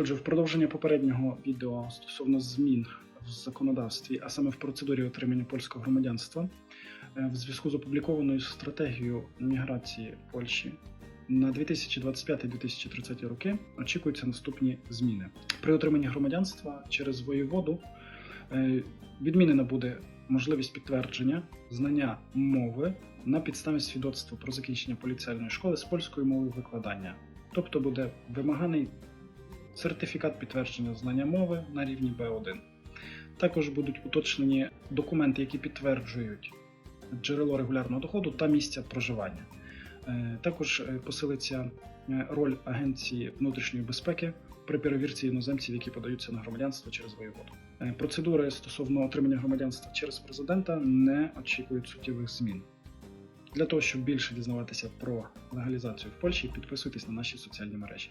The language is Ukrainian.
Отже, в продовження попереднього відео стосовно змін в законодавстві, а саме в процедурі отримання польського громадянства, е, в зв'язку з опублікованою стратегією міграції Польщі на 2025-2030 роки очікуються наступні зміни. При отриманні громадянства через воєводу е, відмінена буде можливість підтвердження знання мови на підставі свідоцтва про закінчення поліціальної школи з польською мовою викладання. Тобто буде вимаганий сертифікат підтвердження знання мови на рівні B1. Також будуть уточнені документи, які підтверджують джерело регулярного доходу та місця проживання. Е, Також е, посилиться е, роль Агенції внутрішньої безпеки при перевірці іноземців, які подаються на громадянство через воєводу. Процедури стосовно отримання громадянства через президента не очікують суттєвих змін. Для того, щоб більше дізнаватися про легалізацію в Польщі, підписуйтесь на наші соціальні мережі.